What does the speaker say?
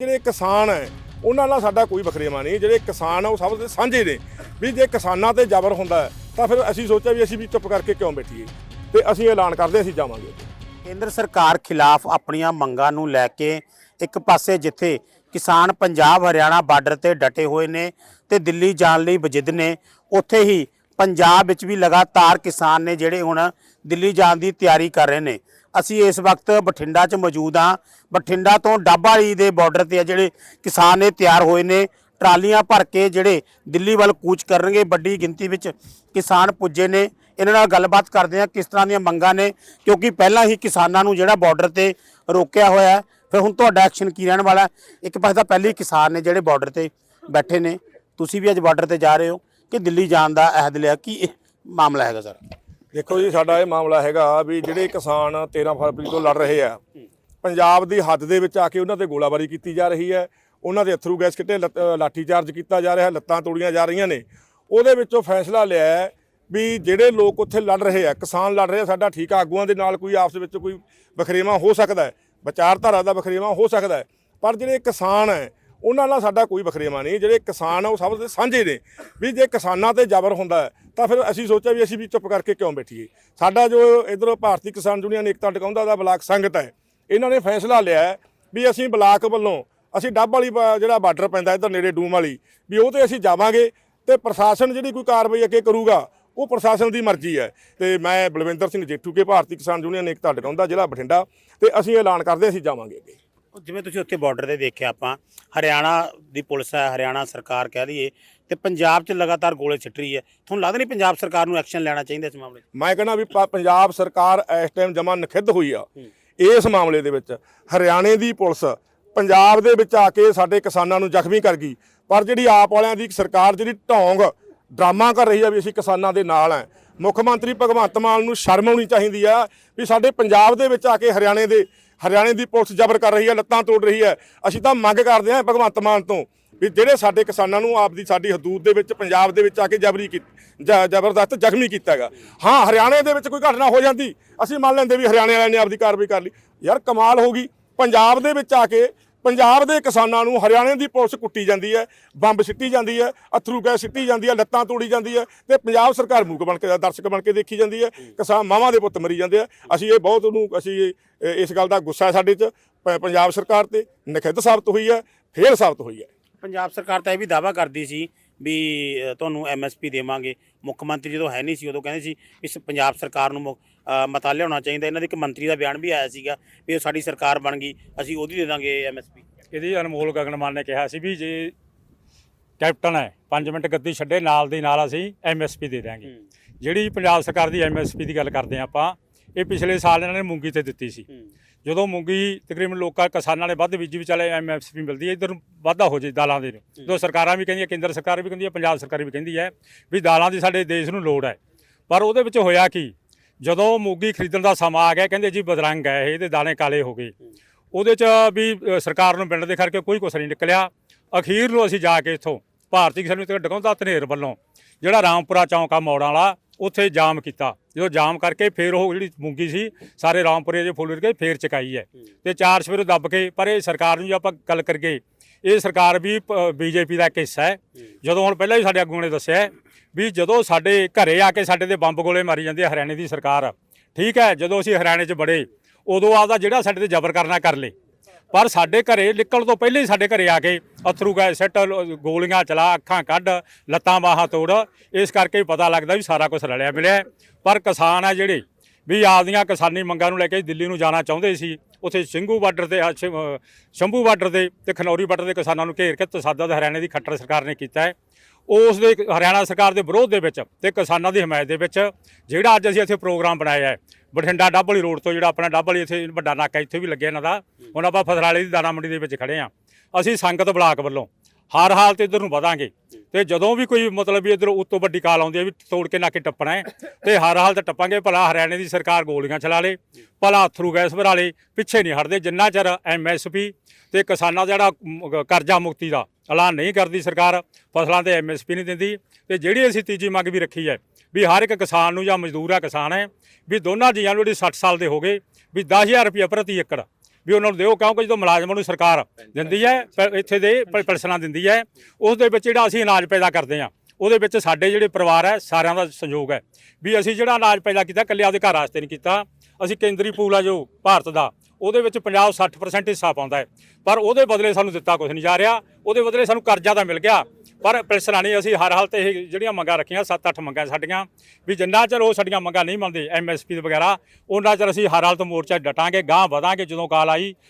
ਜਿਹੜੇ ਕਿਸਾਨ ਹੈ, ਉਹਨਾਂ ਨਾਲ ਸਾਡਾ ਕੋਈ ਵਖਰੇਵਾ ਨਹੀਂ। ਜਿਹੜੇ ਕਿਸਾਨ ਆ, ਉਹ ਸਭ ਦੇ ਸਾਂਝੇ ਨੇ। ਵੀ ਜੇ ਕਿਸਾਨਾਂ ਤੇ ਜ਼ਬਰ ਹੁੰਦਾ ਤਾਂ ਫਿਰ ਅਸੀਂ ਸੋਚਿਆ ਵੀ ਅਸੀਂ ਵੀ ਚੁੱਪ ਕਰਕੇ ਕਿਉਂ ਬੈਠੀਏ? ਤੇ ਅਸੀਂ ਐਲਾਨ ਕਰਦੇ, ਅਸੀਂ ਜਾਵਾਂਗੇ। ਕੇਂਦਰ ਸਰਕਾਰ ਖਿਲਾਫ ਆਪਣੀਆਂ ਮੰਗਾਂ ਨੂੰ ਲੈ ਕੇ ਇੱਕ ਪਾਸੇ ਜਿੱਥੇ ਕਿਸਾਨ ਪੰਜਾਬ ਹਰਿਆਣਾ ਬਾਰਡਰ ਤੇ ਡਟੇ ਹੋਏ ਨੇ ਤੇ ਦਿੱਲੀ ਜਾਣ ਲਈ ਵਜਿੱਦ ਨੇ, ਉੱਥੇ ਹੀ ਪੰਜਾਬ ਵਿੱਚ ਵੀ ਲਗਾਤਾਰ ਕਿਸਾਨ ਨੇ ਜਿਹੜੇ ਹੁਣ ਦਿੱਲੀ ਜਾਣ ਦੀ ਤਿਆਰੀ ਕਰ ਰਹੇ ਨੇ। ਅਸੀਂ ਇਸ ਵਕਤ ਬਠਿੰਡਾ 'ਚ ਮੌਜੂਦ ਹਾਂ। ਬਠਿੰਡਾ ਤੋਂ ਡੱਬਾਲੀ ਦੇ ਬਾਰਡਰ ਤੇ ਆ ਜਿਹੜੇ ਕਿਸਾਨ ਨੇ ਤਿਆਰ ਹੋਏ ਨੇ। ਟਰਾਲੀਆਂ ਭਰ ਕੇ ਜਿਹੜੇ ਦਿੱਲੀ ਵੱਲ ਕੂਚ ਕਰਨਗੇ, ਵੱਡੀ ਗਿਣਤੀ ਵਿੱਚ ਕਿਸਾਨ ਪੁੱਜੇ ਨੇ। ਇਹਨਾਂ ਨਾਲ ਗੱਲਬਾਤ ਕਰਦੇ ਹਾਂ ਕਿਸ ਤਰ੍ਹਾਂ ਦੀਆਂ ਮੰਗਾਂ ਨੇ, ਕਿਉਂਕਿ ਪਹਿਲਾਂ ਹੀ ਕਿਸਾਨਾਂ ਨੂੰ ਜਿਹੜਾ ਬਾਰਡਰ ਤੇ ਰੋਕਿਆ ਹੋਇਆ ਹੈ। ਫਿਰ ਹੁਣ ਤੁਹਾਡਾ ਐਕਸ਼ਨ ਕੀ ਰਹਿਣ ਵਾਲਾ ਇੱਕ ਪਾਸੇ ਤਾਂ ਪਹਿਲੇ ਕਿਸਾਨ ਨੇ ਜਿਹੜੇ ਬਾਰਡਰ ਤੇ ਬੈਠੇ ਨੇ। ਤੁਸੀਂ ਵੀ ਅੱਜ ਬਾਰਡਰ ਤੇ ਜਾ ਰਹੇ ਹੋ ਕਿ ਦਿੱਲੀ ਜਾਣ ਦਾ ਅਹਿਦ ਲਿਆ? ਕੀ ਮਾਮਲਾ ਹੈਗਾ ਸਰ ਦੇਖੋ ਜੀ, ਸਾਡਾ ਇਹ ਮਾਮਲਾ ਹੈਗਾ ਵੀ ਜਿਹੜੇ ਕਿਸਾਨ 13 ਫਰਵਰੀ ਤੋਂ ਲੜ ਰਹੇ ਆ, ਪੰਜਾਬ ਦੀ ਹੱਦ ਦੇ ਵਿੱਚ ਆ ਕੇ ਉਹਨਾਂ ਤੇ ਗੋਲਾਬਾਰੀ ਕੀਤੀ ਜਾ ਰਹੀ ਹੈ, ਉਹਨਾਂ ਦੇ ਅਥਰੂ ਗੈਸ ਕਿਤੇ ਲਾਠੀ ਚਾਰਜ ਕੀਤਾ ਜਾ ਰਿਹਾ, ਲੱਤਾਂ ਤੋੜੀਆਂ ਜਾ ਰਹੀਆਂ ਨੇ। ਉਹਦੇ ਵਿੱਚੋਂ ਫੈਸਲਾ ਲਿਆ ਵੀ ਜਿਹੜੇ ਲੋਕ ਉੱਥੇ ਲੜ ਰਹੇ ਆ, ਕਿਸਾਨ ਲੜ ਰਹੇ ਆ, ਸਾਡਾ ਠੀਕ ਆ, ਆਗੂਆਂ ਦੇ ਨਾਲ ਕੋਈ ਆਪਸ ਵਿੱਚ ਕੋਈ ਵਖਰੇਵਾ ਹੋ ਸਕਦਾ ਹੈ, ਵਿਚਾਰਧਾਰਾ ਦਾ ਵਖਰੇਵਾ ਹੋ ਸਕਦਾ ਹੈ, ਪਰ ਜਿਹੜੇ ਕਿਸਾਨ ਹੈ ਉਹਨਾਂ ਨਾਲ ਸਾਡਾ ਕੋਈ ਵਖਰੇਵਾ ਨਹੀਂ, ਜਿਹੜੇ ਕਿਸਾਨ ਆ ਉਹ ਸਭ ਦੇ ਸਾਂਝੇ ਨੇ, ਵੀ ਜੇ ਕਿਸਾਨਾਂ ਤੇ ਜ਼ਬਰ ਹੁੰਦਾ ਤਾਂ ਫਿਰ ਅਸੀਂ ਸੋਚਿਆ ਵੀ ਅਸੀਂ ਵੀ ਚੁੱਪ ਕਰਕੇ ਕਿਉਂ ਬੈਠੀਏ? ਸਾਡਾ ਜੋ ਇਧਰੋਂ ਭਾਰਤੀ ਕਿਸਾਨ ਯੂਨੀਅਨ ਏਕਤਾ ਟਿਕਾਉਂਦਾ ਦਾ ਬਲਾਕ ਸੰਗਤ ਹੈ। ਇਹਨਾਂ ਨੇ ਫੈਸਲਾ ਲਿਆ ਵੀ ਅਸੀਂ ਬਲਾਕ ਵੱਲੋਂ, ਅਸੀਂ ਡੱਬ ਵਾਲੀ ਬ- ਜਿਹੜਾ ਬਾਰਡਰ ਪੈਂਦਾ ਇਧਰ ਨੇੜੇ ਡੂਮ ਵਾਲੀ, ਵੀ ਉਹ ਤੇ ਅਸੀਂ ਜਾਵਾਂਗੇ ਤੇ ਪ੍ਰਸ਼ਾਸਨ ਜਿਹੜੀ ਕੋਈ ਕਾਰਵਾਈ ਅੱਗੇ ਕਰੂਗਾ, ਉਹ ਪ੍ਰਸ਼ਾਸਨ ਦੀ ਮਰਜ਼ੀ ਹੈ। ਤੇ ਮੈਂ ਬਲਵਿੰਦਰ ਸਿੰਘ ਜੇਠੂ ਕੇ ਭਾਰਤੀ ਕਿਸਾਨ ਯੂਨੀਅਨ ਏਕਤਾ ਟਿਕਾਉਂਦਾ, ਜ਼ਿਲ੍ਹਾ ਬਠਿੰਡਾ, ਤੇ ਅਸੀਂ ਐਲਾਨ ਕਰਦੇ ਅਸੀਂ ਜਾਵਾਂਗੇ ਅੱਗੇ। ਜਿਵੇਂ ਤੁਸੀਂ ਉੱਥੇ ਬਾਰਡਰ ਤੇ ਦੇਖਿਆ ਆਪਾਂ ਹਰਿਆਣਾ ਦੀ ਪੁਲਿਸ ਹੈ ਹਰਿਆਣਾ ਸਰਕਾਰ ਕਹਿ ਲਈਏ ਤੇ ਪੰਜਾਬ 'ਚ ਲਗਾਤਾਰ ਗੋਲੇ ਛਿੱਟ ਰਹੀ ਹੈ। ਤੁਹਾਨੂੰ ਲੱਗਦਾ ਨਹੀਂ ਪੰਜਾਬ ਸਰਕਾਰ ਨੂੰ ਐਕਸ਼ਨ ਲੈਣਾ ਚਾਹੀਦਾ ਇਸ ਮਾਮਲੇ 'ਚ? ਮੈਂ ਕਹਿੰਦਾ ਵੀ ਪ- ਪੰਜਾਬ ਸਰਕਾਰ ਇਸ ਟਾਈਮ ਜਮਾ ਨਖਿੱਧ ਹੋਈ ਆ ਇਸ ਮਾਮਲੇ ਦੇ ਵਿੱਚ। ਹਰਿਆਣੇ ਦੀ ਪੁਲਿਸ ਪੰਜਾਬ ਦੇ ਵਿੱਚ ਆ ਕੇ ਸਾਡੇ ਕਿਸਾਨਾਂ ਨੂੰ ਜ਼ਖਮੀ ਕਰ ਗਈ। ਪਰ ਜਿਹੜੀ ਆਪ ਵਾਲਿਆਂ ਦੀ ਸਰਕਾਰ ਜਿਹੜੀ ਢੋਂਗ ਡਰਾਮਾ ਕਰ ਰਹੀ ਆ ਵੀ ਅਸੀਂ ਕਿਸਾਨਾਂ ਦੇ ਨਾਲ ਆ। ਮੁੱਖ ਮੰਤਰੀ ਭਗਵੰਤ ਮਾਨ ਨੂੰ ਸ਼ਰਮ ਆਉਣੀ ਚਾਹੀਦੀ ਆ ਵੀ ਸਾਡੇ ਪੰਜਾਬ ਦੇ ਵਿੱਚ ਆ ਕੇ ਹਰਿਆਣੇ ਦੇ ਹਰਿਆਣੇ ਦੀ ਪੁਲਿਸ ਜ਼ਬਰ ਕਰ ਰਹੀ ਹੈ, ਲੱਤਾਂ ਤੋੜ ਰਹੀ ਹੈ। ਅਸੀਂ ਤਾਂ ਮੰਗ ਕਰਦੇ ਹਾਂ ਭਗਵੰਤ ਮਾਨ ਤੋਂ ਵੀ ਜਿਹੜੇ ਸਾਡੇ ਕਿਸਾਨਾਂ ਨੂੰ ਆਪਦੀ ਸਾਡੀ ਹਦੂਦ ਦੇ ਵਿੱਚ, ਪੰਜਾਬ ਦੇ ਵਿੱਚ ਆ ਕੇ ਜਬਰੀ ਕੀ- ਜ- ਜ਼ਬਰਦਸਤ ਜ਼ਖਮੀ ਕੀਤਾ ਹੈਗਾ। ਹਾਂ, ਹਰਿਆਣੇ ਦੇ ਵਿੱਚ ਕੋਈ ਘਟਨਾ ਹੋ ਜਾਂਦੀ, ਅਸੀਂ ਮੰਨ ਲੈਂਦੇ ਵੀ ਹਰਿਆਣੇ ਵਾਲਿਆਂ ਨੇ ਆਪਦੀ ਕਾਰਵਾਈ ਕਰ ਲਈ। ਯਾਰ ਕਮਾਲ ਹੋ ਗਈ, ਪੰਜਾਬ ਦੇ ਵਿੱਚ ਆ ਕੇ ਪੰਜਾਬ ਦੇ ਕਿਸਾਨਾਂ ਨੂੰ ਹਰਿਆਣੇ ਦੀ ਪੁਲਿਸ ਕੁੱਟੀ ਜਾਂਦੀ ਹੈ ਬੰਬ ਸਿੱਟੀ ਜਾਂਦੀ ਹੈ ਅਥਰੂ ਗੈਸ ਸਿੱਟੀ ਜਾਂਦੀ ਹੈ ਲੱਤਾਂ ਤੋੜੀ ਜਾਂਦੀ ਹੈ ਤੇ ਪੰਜਾਬ ਸਰਕਾਰ ਮੂਕ ਬਣ ਕੇ ਦਰਸ਼ਕ ਬਣ ਕੇ ਦੇਖੀ ਜਾਂਦੀ ਹੈ ਕਿਸਾਨ ਮਾਵਾਂ ਦੇ ਪੁੱਤ ਮਰੀ ਜਾਂਦੇ ਆ। ਅਸੀਂ ਇਹ ਬਹੁਤ ਉਹਨੂੰ ਅਸੀਂ ਇਸ ਗੱਲ ਦਾ ਗੁੱਸਾ ਹੈ ਸਾਡੇ 'ਚ ਪ- ਪੰਜਾਬ ਸਰਕਾਰ ਤੇ ਨਖਿੱਧ ਸਾਬਤ ਹੋਈ ਹੈ ਫੇਲ ਸਾਬਤ ਹੋਈ ਹੈ। ਪੰਜਾਬ ਸਰਕਾਰ ਤਾਂ ਇਹ ਵੀ ਦਾਵਾ ਕਰਦੀ ਸੀ ਵੀ ਅ, ਤੁਹਾਨੂੰ ਐਮਐਸਪੀ ਦੇਵਾਂਗੇ। ਮੁੱਖ ਮੰਤਰੀ ਜਦੋਂ ਹੈ ਨਹੀਂ ਸੀ ਉਦੋਂ ਕਹਿੰਦੇ ਸੀ ਇਸ ਪੰਜਾਬ ਸਰਕਾਰ ਨੂੰ ਮੁ- ਮਤਾ ਲਿਆਉਣਾ ਚਾਹੀਦਾ। ਇਹਨਾਂ ਦੇ ਇੱਕ ਮੰਤਰੀ ਦਾ ਬਿਆਨ ਵੀ ਆਇਆ ਸੀਗਾ ਵੀ ਉਹ ਸਾਡੀ ਸਰਕਾਰ ਬਣ ਗਈ ਅਸੀਂ ਉਹਦੀ ਦੇ ਦਾਂਗੇ ਐਮਐਸਪੀ ਇਹਦੀ ਅਨਮੋਲ ਗਗਨਮਾਨ ਨੇ ਕਿਹਾ ਸੀ ਵੀ ਜੇ ਕੈਪਟਨ ਹੈ 5 ਮਿੰਟ ਗੱਦੀ ਛੱਡੇ ਨਾਲ ਦੀ ਨਾਲ ਅਸੀਂ ਐਮਐਸਪੀ ਦੇ ਦਾਂਗੇ ਜਿਹੜੀ ਪੰਜਾਬ ਸਰਕਾਰ ਦੀ ਐਮਐਸਪੀ ਦੀ ਗੱਲ ਕਰਦੇ ਆਪਾਂ ਇਹ ਪਿਛਲੇ ਸਾਲ ਇਹਨਾਂ ਨੇ ਮੂੰਗੀ ਤੇ ਦਿੱਤੀ ਸੀ। ਜਦੋਂ ਮੂੰਗੀ ਤਕਰੀਬਨ ਲੋਕਾਂ ਕਿਸਾਨਾਂ ਨੇ ਵੱਧ ਬੀਜੀ ਵੀ ਚੱਲੇ ਐਮਐਸਪੀ ਮਿਲਦੀ ਹੈ ਇਧਰ ਵਾਧਾ ਹੋ ਜੇ ਦਾਲਾਂ ਦੇ ਜੋ ਸਰਕਾਰਾਂ ਵੀ ਕਹਿੰਦੀਆਂ ਕੇਂਦਰ ਸਰਕਾਰ ਵੀ ਕਹਿੰਦੀ ਹੈ ਪੰਜਾਬ ਸਰਕਾਰ ਵੀ ਕਹਿੰਦੀ ਹੈ ਵੀ ਦਾਲਾਂ ਦੀ ਸਾਡੇ ਦੇਸ਼ ਨੂੰ ਲੋੜ ਹੈ। ਪਰ ਉਹਦੇ ਵਿੱਚ ਹੋਇਆ ਕੀ? ਜਦੋਂ ਮੂੰਗੀ ਖਰੀਦਣ ਦਾ ਸਮਾਂ ਆ ਗਿਆ, ਕਹਿੰਦੇ ਜੀ ਬਦਰੰਗ ਹੈ ਇਹ, ਇਹਦੇ ਦਾਣੇ ਕਾਲੇ ਹੋ ਗਏ। ਉਹਦੇ ਚ ਵੀ ਸਰਕਾਰ ਨੂੰ ਪਿੰਡ ਦੇ ਕਰਕੇ ਕੋਈ ਕੁਛ ਨਹੀਂ ਨਿਕਲਿਆ। ਅਖੀਰ ਨੂੰ ਅਸੀਂ ਜਾ ਕੇ ਇੱਥੋਂ ਭਾਰਤੀ ਕਿਸਾਨ ਯੂਨੀਅਨ ਡਗਾਉਂਦਾ ਧਨੇਰ ਵੱਲੋਂ ਜਿਹੜਾ ਰਾਮਪੁਰਾ ਚੌਂਕ ਆ ਮੋੜਾਂ ਵਾਲਾ, ਉੱਥੇ ਜਾਮ ਕੀਤਾ। ਜਦੋਂ ਜਾਮ ਕਰਕੇ ਫੇਰ ਉਹ ਜਿਹੜੀ ਮੂੰਗੀ ਸੀ, ਸਾਰੇ ਰਾਮਪੁਰੇ ਦੇ ਫੁੱਲ ਕੇ ਫੇਰ ਚਕਾਈ ਹੈ। ਤੇ ਚਾਰ ਸਵੇਰੇ ਦੱਬ ਕੇ, ਪਰ ਇਹ ਸਰਕਾਰ ਨੂੰ ਜੇ ਆਪਾਂ ਗੱਲ ਕਰੀਏ ਇਹ ਸਰਕਾਰ ਵੀ ਬੀਜੇਪੀ ਦਾ ਇੱਕ ਹਿੱਸਾ ਹੈ। ਜਦੋਂ ਹੁਣ ਪਹਿਲਾਂ ਵੀ ਸਾਡੇ ਆਗੂਆਂ ਨੇ ਦੱਸਿਆ ਵੀ ਜਦੋਂ ਸਾਡੇ ਘਰੇ ਆ ਕੇ ਸਾਡੇ ਤੇ ਬੰਬ ਗੋਲੇ ਮਾਰੀ ਜਾਂਦੇ ਹਰਿਆਣੇ ਦੀ ਸਰਕਾਰ, ਠੀਕ ਹੈ, ਜਦੋਂ ਅਸੀਂ ਹਰਿਆਣੇ 'ਚ ਬੜੇ ਉਦੋਂ ਆਪਦਾ ਜਿਹੜਾ ਸਾਡੇ ਤੇ ਜ਼ਬਰ ਕਰਨਾ ਕਰ ਲੇ। ਪਰ ਸਾਡੇ ਘਰੇ ਨਿਕਲਣ ਤੋਂ ਪਹਿਲੇ ਹੀ ਸਾਡੇ ਘਰੇ ਆ ਕੇ ਅਥਰੂ ਗੈਸ ਸੱਟ ਗੋਲੀਆਂ ਚਲਾ, ਅੱਖਾਂ ਕੱਢ, ਲੱਤਾਂ ਬਾਹਾਂ ਤੋੜ, ਇਸ ਕਰਕੇ ਪਤਾ ਲੱਗਦਾ ਵੀ ਸਾਰਾ ਕੁਝ ਰਲਿਆ ਮਿਲਿਆ ਪਰ ਕਿਸਾਨ ਆ ਜਿਹੜੇ, ਵੀ ਆਪਦੀਆਂ ਕਿਸਾਨੀ ਮੰਗਾਂ ਨੂੰ ਲੈ ਕੇ ਦਿੱਲੀ ਨੂੰ ਜਾਣਾ ਚਾਹੁੰਦੇ ਸੀ ਉੱਥੇ ਸਿੰਘੂ ਬਾਰਡਰ ਤੇ ਅ, ਸ਼ੰ- ਸ਼ੰਭੂ ਬਾਰਡਰ ਦੇ ਤੇ ਖਨੌਰੀ ਬਾਰਡਰ ਦੇ ਕਿਸਾਨਾਂ ਨੂੰ ਘੇਰ ਕੇ ਤਸਾਦਦ ਹਰਿਆਣੇ ਦੀ ਖੱਟਰ ਸਰਕਾਰ ਨੇ ਕੀਤਾ ਹੈ। ਉਸ ਦੇ ਹਰਿਆਣਾ ਸਰਕਾਰ ਦੇ ਵਿਰੋਧ ਦੇ ਵਿੱਚ ਤੇ ਕਿਸਾਨਾਂ ਦੀ ਹਮਾਇਤ ਦੇ ਵਿੱਚ ਜਿਹੜਾ ਅੱਜ ਅਸੀਂ ਇੱਥੇ ਪ੍ਰੋਗਰਾਮ ਬਣਾਇਆ ਹੈ ਬਠਿੰਡਾ ਡੱਬਲੀ ਰੋਡ ਤੋਂ ਜਿਹੜਾ ਆਪਣਾ ਡੱਬਲੀ ਇੱਥੇ ਵੱਡਾ ਨਾਕਾ ਇੱਥੇ ਵੀ ਲੱਗਿਆ ਇਹਨਾਂ ਦਾ ਹੁਣ ਆਪਾਂ ਫਸਰਾਲੇ ਦੀ ਦਾਣਾ ਮੰਡੀ ਦੇ ਵਿੱਚ ਖੜੇ ਆ ਅਸੀਂ ਸੰਗਤ ਬਲਾਕ ਵੱਲੋਂ ਹਰ ਹਾਲਤ ਤੇ ਇਧਰ ਨੂੰ ਵਧਾਂਗੇ। ਤੇ ਜਦੋਂ ਵੀ ਕੋਈ ਮਤਲਬ ਵੀ ਇਧਰ ਉਤੋਂ ਵੱਡੀ ਕਾਲ ਆਉਂਦੀ ਹੈ ਵੀ ਤੋੜ ਕੇ ਨਾਕੇ ਟੱਪਣਾ ਹੈ, ਤੇ ਹਰ ਹਾਲਤ ਟੱਪਾਂਗੇ, ਭਲਾ ਹਰਿਆਣੇ ਦੀ ਸਰਕਾਰ ਗੋਲੀਆਂ ਚਲਾ ਲੇ, ਭਲਾ ਅਥਰੂ ਗੈਸ ਭਰਾ ਲੇ, ਪਿੱਛੇ ਨਹੀਂ ਹਟਦੇ। ਜਿੰਨਾ ਚਿਰ ਐਮਐਸਪੀ ਤੇ ਕਿਸਾਨਾਂ ਦਾ ਜਿਹੜਾ ਕਰਜ਼ਾ ਮੁਕਤੀ ਦਾ ਐਲਾਨ ਨਹੀਂ ਕਰਦੀ ਸਰਕਾਰ, ਫਸਲਾਂ ਤੇ ਐਮਐਸਪੀ ਨਹੀਂ ਦਿੰਦੀ, ਤੇ ਜਿਹੜੀ ਅਸੀਂ ਤੀਜੀ ਮੰਗ ਵੀ ਰੱਖੀ ਹੈ ਵੀ ਹਰ ਇੱਕ ਕਿਸਾਨ ਨੂੰ ਜਾਂ ਮਜ਼ਦੂਰ ਆ ਕਿਸਾਨ ਹੈ, ਵੀ ਦੋਨਾਂ ਜੀਆਂ ਨੂੰ ਜਿਹੜੀ 60 ਸਾਲ ਦੇ ਹੋ ਗਏ, ਵੀ 10000 ਰੁਪਏ ਪ੍ਰਤੀ ਏਕੜ ਵੀ ਉਹਨਾਂ ਨੂੰ ਦਿਓ ਕਿਉਂਕਿ ਜਦੋਂ ਮੁਲਾਜ਼ਮਾਂ ਨੂੰ ਸਰਕਾਰ ਦਿੰਦੀ ਹੈ ਇੱਥੇ ਦੇ ਪ- ਪੈਨਸ਼ਨਾਂ ਦਿੰਦੀ ਹੈ ਉਸ ਦੇ ਵਿੱਚ ਜਿਹੜਾ ਅਸੀਂ ਅਨਾਜ ਪੈਦਾ ਕਰਦੇ ਹਾਂ ਉਹਦੇ ਵਿੱਚ ਸਾਡੇ ਜਿਹੜੇ ਪਰਿਵਾਰ ਹੈ ਸਾਰਿਆਂ ਦਾ ਸਹਿਯੋਗ ਹੈ। ਵੀ ਅਸੀਂ ਜਿਹੜਾ ਅਨਾਜ ਪੈਦਾ ਕੀਤਾ ਇਕੱਲੇ ਆਪਦੇ ਘਰ ਵਾਸਤੇ ਨਹੀਂ ਕੀਤਾ ਅਸੀਂ ਕੇਂਦਰੀ ਪੂਲ ਆ ਜੋ ਭਾਰਤ ਦਾ ਉਹਦੇ ਵਿੱਚ ਪੰਜਾਬ 60% ਹਿੱਸਾ ਪਾਉਂਦਾ ਹੈ। ਪਰ ਉਹਦੇ ਬਦਲੇ ਸਾਨੂੰ ਦਿੱਤਾ ਕੁਝ ਨਹੀਂ ਜਾ ਰਿਹਾ ਉਹਦੇ ਬਦਲੇ ਸਾਨੂੰ ਕਰਜ਼ਾ ਤਾਂ ਮਿਲ ਗਿਆ ਪਰ ਪ੍ਰੈਸ ਰਾਣੀ ਅਸੀਂ ਹਰ ਹਾਲਤ ਇਹ ਜਿਹੜੀਆਂ ਮੰਗਾਂ ਰੱਖੀਆਂ 7-8 ਮੰਗਾਂ ਸਾਡੀਆਂ, ਵੀ ਜਿੰਨਾ ਚਿਰ ਉਹ ਸਾਡੀਆਂ ਮੰਗਾਂ ਨਹੀਂ ਮੰਨਦੇ ਐਮਐਸਪੀ ਵਗੈਰਾ, ਉਹਨਾਂ ਚਿਰ ਅਸੀਂ ਹਰ ਹਾਲਤ ਮੋਰਚਾ ਡਟਾਂਗੇ ਗਾਂ ਵਧਾਂਗੇ ਜਦੋਂ ਕਾਲ ਆਈ।